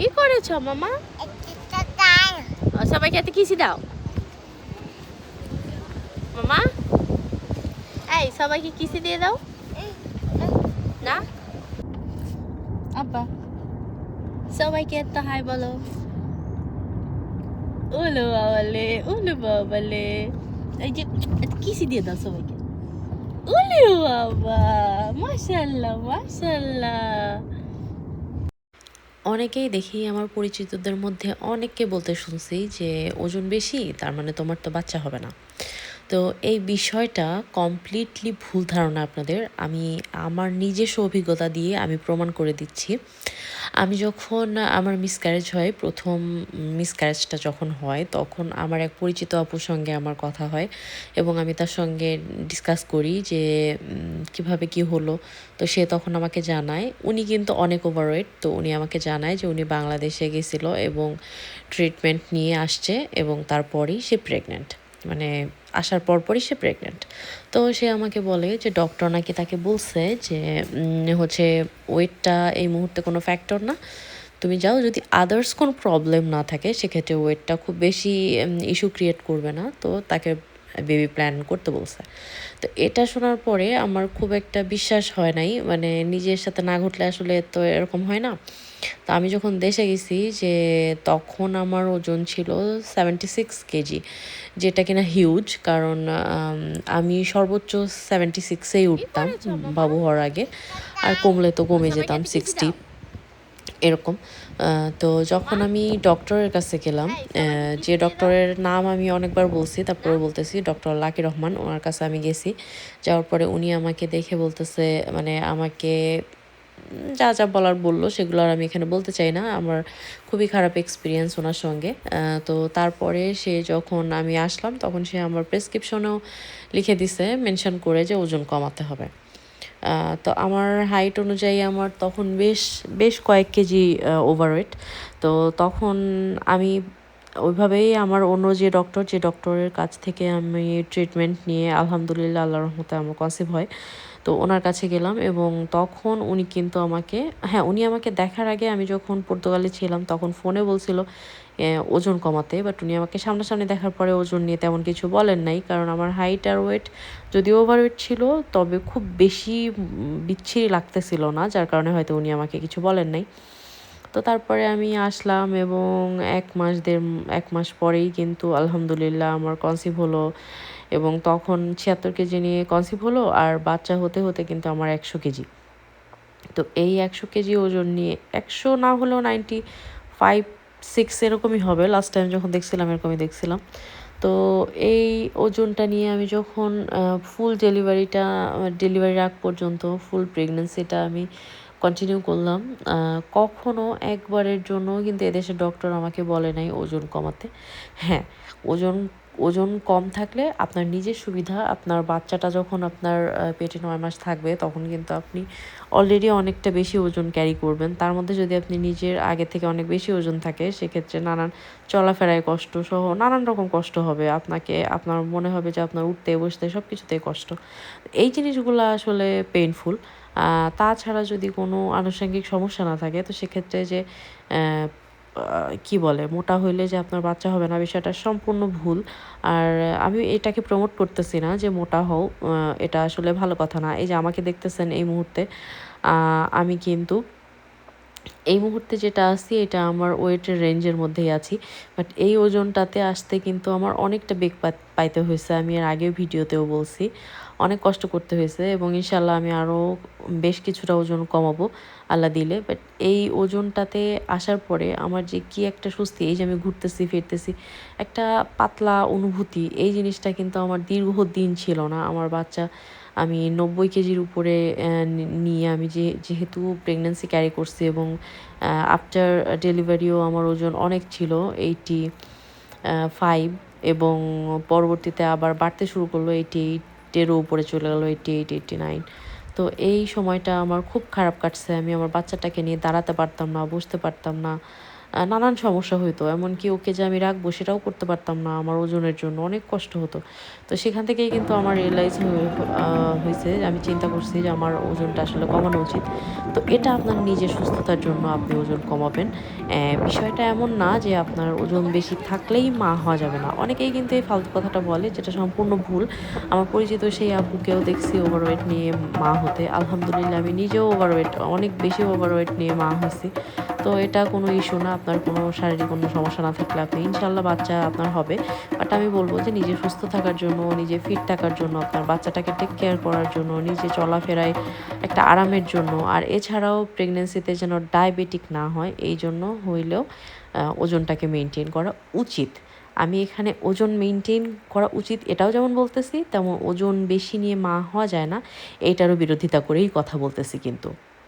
কি করেছ, মামা? সবাইকে এত কিসি দাও। মামা? এই, সবাইকে কিসি দিয়ে দাও। না? আব্বা, সবাইকে এত হাই বলো। উলু বাবালে উলু বাবালে। এই যে কিসি দিয়ে দাও সবাইকে। উলু বাবা, মাশাল্লাহ মাশাল্লাহ। অনেকেই দেখি আমার পরিচিতদের মধ্যে অনেককে বলতে শুনছি যে, ওজন বেশি, তার মানে তোমার তো বাচ্চা হবে না। তো এই বিষয়টা কমপ্লিটলি ভুল ধারণা আপনাদের। আমি আমার নিজস্ব অভিজ্ঞতা দিয়ে আমি প্রমাণ করে দিচ্ছি। আমি যখন আমার মিসক্যারেজ হয়, প্রথম মিসক্যারেজটা যখন হয়, তখন আমার এক পরিচিত আপুর সঙ্গে আমার কথা হয় এবং আমি তার সঙ্গে ডিসকাস করি যে কীভাবে কি হলো। তো সে তখন আমাকে জানায়। উনি কিন্তু অনেক ওভারওয়েট তো উনি আমাকে জানায় যে উনি বাংলাদেশে গেছিল এবং ট্রিটমেন্ট নিয়ে আসছে এবং তারপরেই সে প্রেগনেন্ট মানে আসার পরপরই সে প্রেগনেন্ট তো সে আমাকে বলে যে ডক্টর নাকি তাকে বলছে যে হচ্ছে ওয়েটটা এই মুহূর্তে কোনো ফ্যাক্টর না। তুমি যাও, যদি আদার্স কোনো প্রবলেম না থাকে, সেক্ষেত্রে ওয়েটটা খুব বেশি ইস্যু ক্রিয়েট করবে না। তো তাকে বেবি প্ল্যান করতে বলছে। তো এটা শোনার পরে আমার খুব একটা বিশ্বাস হয় নাই। মানে নিজের সাথে না ঘটলে আসলে তো এরকম হয় না। তো আমি যখন দেশে গেছি যে তখন আমার ওজন ছিল সেভেন্টি সিক্স কেজি যেটা কিনা হিউজ কারণ আমি সর্বোচ্চ সেভেন্টি সিক্সেই উঠতাম বাবু হওয়ার আগে। আর কমলে তো কমে যেতাম সিক্সটি এরকম। তো যখন আমি ডক্টরের কাছে গেলাম যে ডক্টরের নাম আমি অনেকবার বলছি তারপরে বলতেছি ডক্টর লাকি রহমান ওনার কাছে আমি গেছি। যাওয়ার পরে উনি আমাকে দেখে বলতেছে মানে আমাকে যা যা বলার বলল, সেগুলো আর আমি এখানে বলতে চাই না। আমার খুবই খারাপ এক্সপিরিয়েন্স ওনার সঙ্গে। তো তারপরে সে যখন আমি আসলাম, তখন সে আমার প্রেসক্রিপশনেও লিখে দিছে মেনশন করে যে ওজন কমাতে হবে। তো আমার হাইট অনুযায়ী আমার তখন বেশ বেশ কয়েক কেজি ওভারওয়েট তো তখন আমি ওইভাবেই আমার অন্য যে ডক্টর যে ডক্টরের কাছ থেকে আমি ট্রিটমেন্ট নিয়ে, আলহামদুলিল্লাহ আল্লাহ রহমতে আমার কনসিভ হয়। তো ওনার কাছে গেলাম এবং তখন উনি কিন্তু আমাকে হ্যাঁ উনি আমাকে দেখার আগে আমি যখন পর্তুগালে ছিলাম তখন ফোনে বলছিল ওজন কমাতে। বাট উনি আমাকে সামনাসামনি দেখার পরে ওজন নিয়ে তেমন কিছু বলেন নাই কারণ আমার হাইট আর ওয়েট যদিও ওভারওয়েট ছিল, তবে খুব বেশি বিচ্ছিরি লাগতেছিল না, যার কারণে হয়তো উনি আমাকে কিছু বলেন নাই। তো তারপরে আমি আসলাম এবং এক মাস দেড়, এক মাস পরেই কিন্তু আলহামদুলিল্লাহ আমার কনসিভ হলো। এবং তখন ছিয়াত্তর কেজি নিয়ে কনসিভ হলো, আর বাচ্চা হতে হতে কিন্তু আমার একশো কেজি। তো এই একশো কেজি ওজন নিয়ে, একশো না হলেও নাইনটি ফাইভ সিক্স এরকমই হবে। লাস্ট টাইম যখন দেখছিলাম, এরকমই দেখছিলাম। তো এই ওজনটা নিয়ে আমি যখন ফুল ডেলিভারিটা ডেলিভারি আগ পর্যন্ত ফুল প্রেগনেন্সিটা আমি কন্টিনিউ করলাম কখনো একবারের জন্য কিন্তু এদেশের ডক্টর আমাকে বলে নাই ওজন কমাতে। হ্যাঁ ওজন ওজন কম থাকলে আপনার নিজের সুবিধা, আপনার বাচ্চাটা যখন আপনার পেটে নয় মাস থাকবে তখন কিন্তু আপনি অলরেডি অনেকটা বেশি ওজন ক্যারি করবেন। তার মধ্যে যদি আপনি নিজের আগে থেকে অনেক বেশি ওজন থাকে, সেক্ষেত্রে নানান চলাফেরায় কষ্ট সহ নানান রকম কষ্ট হবে। আপনাকে, আপনার মনে হবে যে আপনার উঠতে, বসতে সব কিছুতেই কষ্ট। এই জিনিসগুলো আসলে পেইনফুল তাছাড়া যদি কোনো আনুষঙ্গিক সমস্যা না থাকে, তো সেক্ষেত্রে যে কি বলে, মোটা হইলে যে আপনার বাচ্চা হবে না, বিষয়টা সম্পূর্ণ ভুল। আর আমি এটাকে প্রমোট করতেছি না যে মোটা হও এটা আসলে ভালো কথা না। এই যে আমাকে দেখতেছেন এই মুহূর্তে আমি কিন্তু এই মুহূর্তে যেটা আছি, এটা আমার ওয়েটের রেঞ্জের মধ্যেই আছি। বাট এই ওজনটাতে আসতে কিন্তু আমার অনেকটা বেগ পাইতে হয়েছে। আমি এর আগেও ভিডিওতেও বলছি, অনেক কষ্ট করতে হয়েছে এবং ইনশাল্লাহ আমি আরও বেশ কিছুটা ওজন কমাবো আল্লাহ দিলে। বাট এই ওজনটাতে আসার পরে আমার যে কি একটা স্বস্তি, এই যে আমি ঘুরতেছি, ফিরতেছি, একটা পাতলা অনুভূতি, এই জিনিসটা কিন্তু আমার দীর্ঘদিন ছিল না। আমার বাচ্চা আমি নব্বই কেজির উপরে নিয়ে আমি যে, যেহেতু প্রেগনেন্সি ক্যারি করছি এবং আফটার ডেলিভারিও আমার ওজন অনেক ছিল এইটি ফাইভ এবং পরবর্তীতে আবার বাড়তে শুরু করল এইটি এইটেরও উপরে চলে গেলো এইটি এইট এইটি নাইন তো এই সময়টা আমার খুব খারাপ কাটছে, আমি আমার বাচ্চাটাকে নিয়ে দাঁড়াতে পারতাম না, বসতে পারতাম না। নানান সমস্যা হইতো। এমনকি ওকে যে আমি রাখব সেটাও করতে পারতাম না আমার ওজনের জন্য। অনেক কষ্ট হতো। তো সেখান থেকেই কিন্তু আমার রিয়েলাইজ হয়েছে আমি চিন্তা করছি যে আমার ওজনটা আসলে কমানো উচিত। তো এটা আপনার নিজের সুস্থতার জন্য আপনি ওজন কমাবেন। বিষয়টা এমন না যে আপনার ওজন বেশি থাকলেই মা হওয়া যাবে না। অনেকেই কিন্তু এই ফালতু কথাটা বলে যেটা সম্পূর্ণ ভুল। আমার পরিচিত সেই আপুকেও দেখছি ওভারওয়েট নিয়ে মা হতে। আলহামদুলিল্লাহ আমি নিজেও ওভারওয়েট অনেক বেশি ওভারওয়েট নিয়ে মা হয়েছি। তো এটা কোনো ইস্যু না, আপনার কোনো শারীরিক কোনো সমস্যা না থাকলে আপনি ইনশাল্লাহ বাচ্চা আপনার হবে। বাট আমি বলব যে নিজে সুস্থ থাকার জন্য, নিজে ফিট থাকার জন্য, আপনার বাচ্চাটাকে টেক কেয়ার করার জন্য, নিজে চলাফেরায় একটা আরামের জন্য। আর এছাড়াও প্রেগনেন্সিতে যেন ডায়াবেটিক না হয়, এই জন্য হইলেও ওজনটাকে মেনটেন করা উচিত। আমি এখানে ওজন মেনটেন করা উচিত, এটাও যেমন বলতেছি, তেমন ওজন বেশি নিয়ে মা হওয়া যায় না, এইটারও বিরোধিতা করেই কথা বলতেছি কিন্তু।